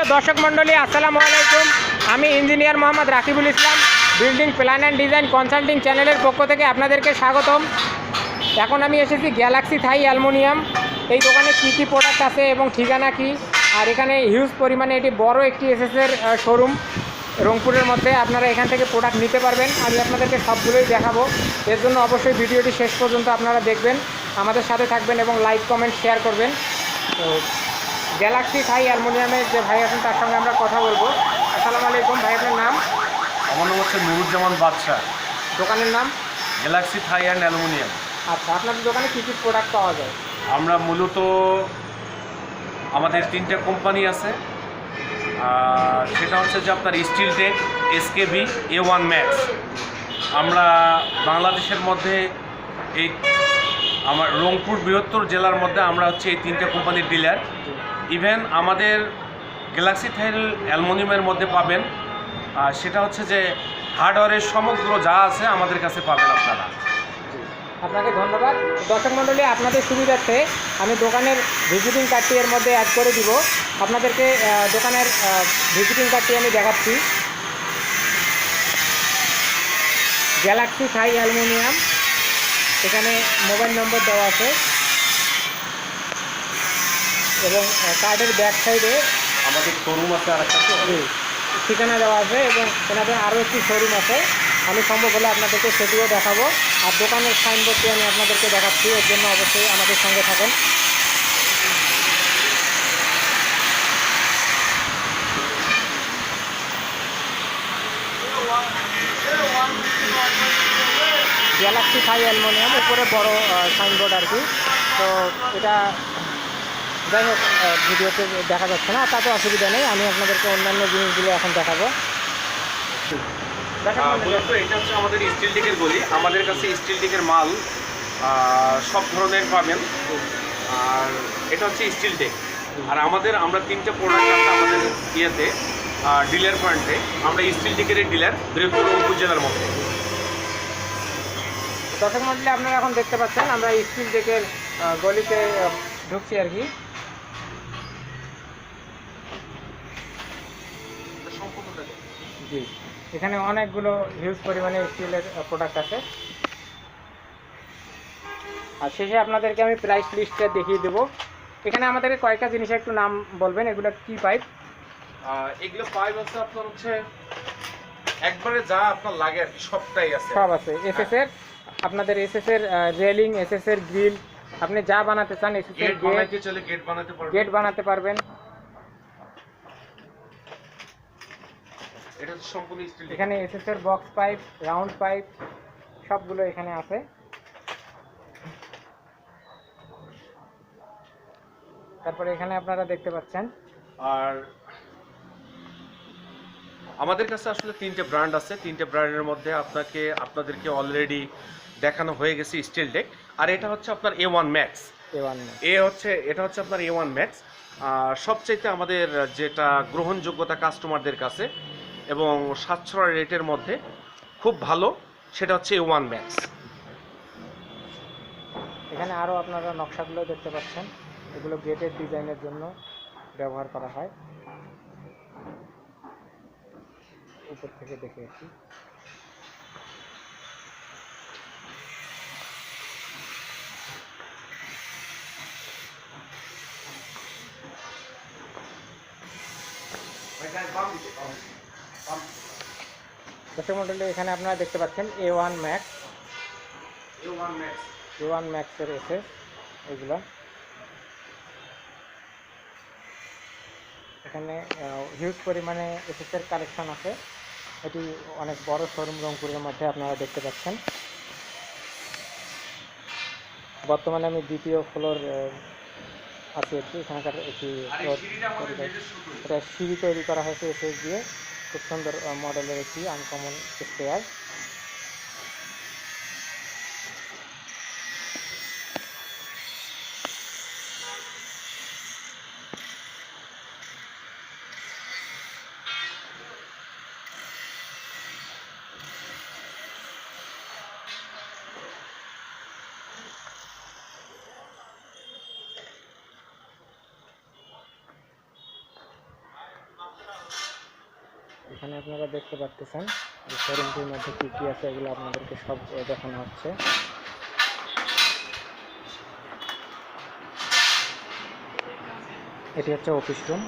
সুপ্রিয় দর্শক মণ্ডলী, আসসালামু আলাইকুম। আমি engineer Mohammad Rakibul Islam, building plan and design consulting চ্যানেলের পক্ষ থেকে আপনাদেরকে স্বাগতম। এখন আমি এসেছি গ্যালাক্সি থাই অ্যালুমিনিয়াম। এই দোকানে কী কী প্রোডাক্ট আছে এবং ঠিকানা কী? আর এখানে হিউজ পরিমাণে এটি বড় একটি এসএসের শোরুম রংপুরের মধ্যে আপনারা এখান থেকে প্রোডাক্ট নিতে পারবেন। আমি আপনাদেরকে সবগুলোই দেখাবো। এর জন্য অবশ্যই ভিডিওটি শেষ পর্যন্ত আপনারা দেখবেন। আমাদের সাথে থাকবেন এবং লাইক কমেন্ট শেয়ার করবেন। তো গ্যালাক্সি থাই অ্যালুমিনিয়ামের যে ভাই আছেন তার সঙ্গে আমরা কথা বলব। আসসালামু আলাইকুম ভাই আপনার নাম? আমার নাম হচ্ছে নুরুজ্জামান বাদশাহ। দোকানের নাম? গ্যালাক্সি থাই অ্যান্ড অ্যালুমিনিয়াম আচ্ছা আপনাদের দোকানে কী কী প্রোডাক্ট পাওয়া যায়? আমরা মূলত আমাদের তিনটা কোম্পানি আছে। সেটা হচ্ছে যে আপনার steel tech SKB A one max আমরা বাংলাদেশের মধ্যে এই আমার রংপুর বৃহত্তর জেলার মধ্যে আমরা হচ্ছে এই তিনটা কোম্পানির ডিলার ইভেন আমাদের গ্যালাক্সি থাইল অ্যালুমিনিয়ামের মধ্যে পাবেন। আর সেটা হচ্ছে যে হার্ডওয়্যারের সমগ্র যা আছে আমাদের কাছে পাবেন আপনারা। আপনাকে ধন্যবাদ। দর্শক মণ্ডলী, আপনাদের সুবিধার্থে আমি দোকানের ভিজিটিং কার্ডটি এর মধ্যে অ্যাড করে দিব। আপনাদেরকে দোকানের ভিজিটিং কার্ডটি আমি দেখাচ্ছি। গ্যালাক্সি থাই অ্যালুমিনিয়াম এখানে মোবাইল নম্বর দেওয়া আছে। এবং কার্ডের ব্যাক সাইডে আমাদের শোরুম আছে আর একটা। ঠিকানা দেওয়া আছে এবং এনাদের আরও একটি শোরুম আছে। আমি সম্ভব হলে আপনাদেরকে সেটিও দেখাবো। আর দোকানের সাইনবোর্ডটি আমি আপনাদেরকে দেখাচ্ছি এর জন্য অবশ্যই আমাদের সঙ্গে থাকেন। গ্যালাক্সি ফাই অ্যালমোনিয়াম উপরে বড় সাইনবোর্ড আর কি। তো এটা যাই হোক ভিডিওতে দেখা যাচ্ছে না তাতে অসুবিধা নেই আমি আপনাদেরকে অন্যান্য জিনিসগুলো এখন দেখাবো। মূলত এটা হচ্ছে আমাদের স্টিল টিকের গলি। আমাদের কাছে স্টিল টিকের মাল সব ধরনের পাবেন। আর এটা হচ্ছে স্টিল টেক আর আমাদের আমরা তিনটে প্রোডাক্ট আছে আমাদের ইয়েতে ডিলার পয়েন্টে আমরা স্টিল টিকের ডিলার বৃহত্তর রংপুর জেলার মধ্যে। দর্শক মন্ডলী আপনারা এখন দেখতে পাচ্ছেন আমরা স্টিল ডেকের গলিতে ঢুকছি আর কি। জি। এখানে অনেকগুলো হিউজ পরিমাণে স্টিলের প্রোডাক্ট আছে। আর শেষে আপনাদেরকে আমি প্রাইস লিস্টটা দেখিয়ে দেবো। এখানে আমাদেরকে কয়েকটা জিনিসের একটু নাম বলবেন এগুলো কি পাইপ এগুলো পাইপ আছে আপনার হচ্ছে একবারে যা আপনার লাগে আর কি, সবটাই আছে। সব আছে। এসএস এর আপনাদের এসএস এর রেলিং এসএস এর গ্রিল আপনি যা বানাতে চান এসএস এর গেট গেট চলে গেট বানাতে পারবেন। গেট বানাতে পারবেন। এটা হচ্ছে সম্পূর্ণ স্টিল এখানে এসএস এর বক্স পাইপ রাউন্ড পাইপ সবগুলো এখানে আছে। তারপরে এখানে আপনারা দেখতে পাচ্ছেন। আর আমাদের কাছে আসলে তিনটে ব্র্যান্ড আছে। তিনটে ব্র্যান্ডের মধ্যে আপনাকে আপনাদেরকে অলরেডি দেখানো হয়ে গেছে স্টিল ডেক আর এটা হচ্ছে আপনার এ ওয়ান ম্যাক্স এ হচ্ছে এটা হচ্ছে আপনার এ ওয়ান ম্যাক্স আর সবচাইতে আমাদের যেটা গ্রহণযোগ্যতা কাস্টমারদের কাছে এবং সাশ্রয় রেটের মধ্যে খুব ভালো সেটা হচ্ছে এ ওয়ান ম্যাক্স এখানে আরও আপনারা নকশাগুলো দেখতে পাচ্ছেন। এগুলো গেটের ডিজাইনের জন্য ব্যবহার করা হয়। উপর থেকে দেখে একটু দর্শক মন্ডলী এখানে আপনারা দেখতে পাচ্ছেন A one max A one max A one ম্যাক্সের এসে এগুলো। এখানে হিউজ পরিমাণে এসএসের কালেকশন আছে। এটি অনেক বড় শোরুম রংপুরের মধ্যে আপনারা দেখতে পাচ্ছেন। বর্তমানে আমি দ্বিতীয় ফ্লোর আছি কি এখানকার একটি। এটা সিঁড়ি তৈরি করা হয়েছে এসএস দিয়ে। খুব সুন্দর মডেলের একটি আনকমন স্টেয়ার এখানে আপনারা দেখতে পাচ্ছেন যে শোরুমটির মধ্যে কী কী আছে, এগুলো আপনাদেরকে সব দেখানো হচ্ছে। এটি হচ্ছে অফিস রুম।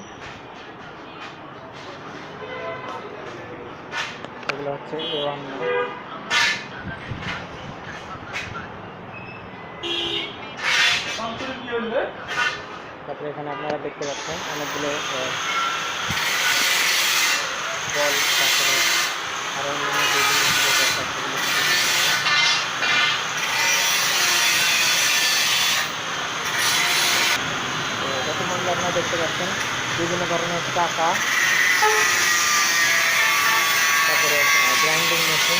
এগুলো হচ্ছে তারপরে এখানে আপনারা দেখতে পাচ্ছেন অনেকগুলো আহ, বল তারপরে আরও অন্যান্য আপনারা দেখতে পাচ্ছেন বিভিন্ন ধরনের টাকা তারপরে গ্রাইন্ডিং মেশিন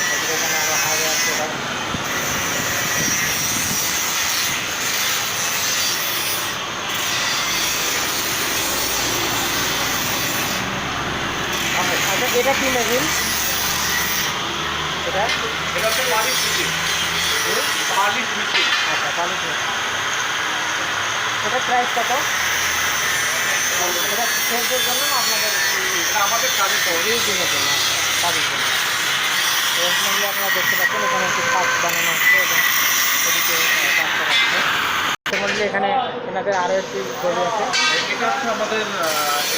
তারপরে এখানে আরও হার্ডওয়্যার প্রোডাক্ট আচ্ছা এটা কি মেশিন এটা? এটা হচ্ছে পালিশ মেশিন পালিশ মেশিন আচ্ছা পালিশ মেশিন প্রাইস কত? এটা সেলসের জন্য আপনাদের? এটা আমাদের কাজে এই দিনের জন্য কাজের জন্য। তো আপনারা দেখতে পাচ্ছেন? এখানে একটি কাজ বানানো হচ্ছে এবং এদিকে আহ, কাজ করা হচ্ছে। এখানে এনাদের আরও একটি আছে। এটা হচ্ছে আমাদের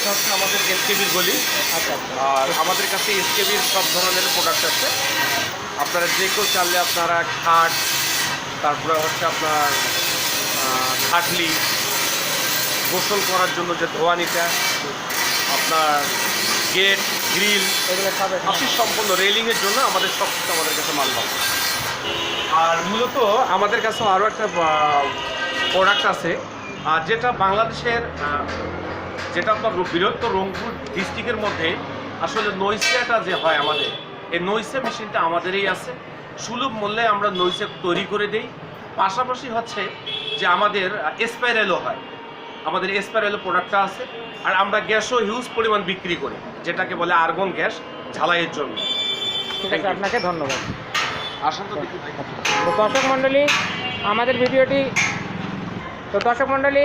এটা হচ্ছে আমাদের এসকেবির গলি। আচ্ছা আচ্ছা। আর আমাদের কাছে এসকেবির সব ধরনের প্রোডাক্ট আছে। আপনারা যে কেউ চাললে আপনারা খাট তারপরে হচ্ছে আপনার খাটলি গোসল করার জন্য যে ধোয়ানিটা আপনার গেট গ্রিল এগুলো আপনি সম্পূর্ণ রেলিংয়ের জন্য আমাদের সব কিছু আমাদের কাছে মাল পাবেন আর মূলত আমাদের কাছে আরও একটা প্রোডাক্ট আছে। আর যেটা বাংলাদেশের যেটা আপনার রো- বৃহত্তর রংপুর ডিস্ট্রিক্টের মধ্যে আসলে নৈসিয়াটা যে হয় আমাদের এই নৈসে মেশিনটা আমাদেরই আছে। সুলভ মূল্যে আমরা নৈসে তৈরি করে দেই। পাশাপাশি হচ্ছে যে আমাদের স্পাইরেলও হয়। আমাদের স্পাইরেলও প্রোডাক্টটা আছে। আর আমরা গ্যাসও হিউজ পরিমাণ বিক্রি করি যেটাকে বলে আর্গন গ্যাস ঝালাইয়ের জন্য. আপনাকে ধন্যবাদ। আসুন তো। তো দর্শক মণ্ডলী আমাদের ভিডিওটি তো দর্শক মণ্ডলী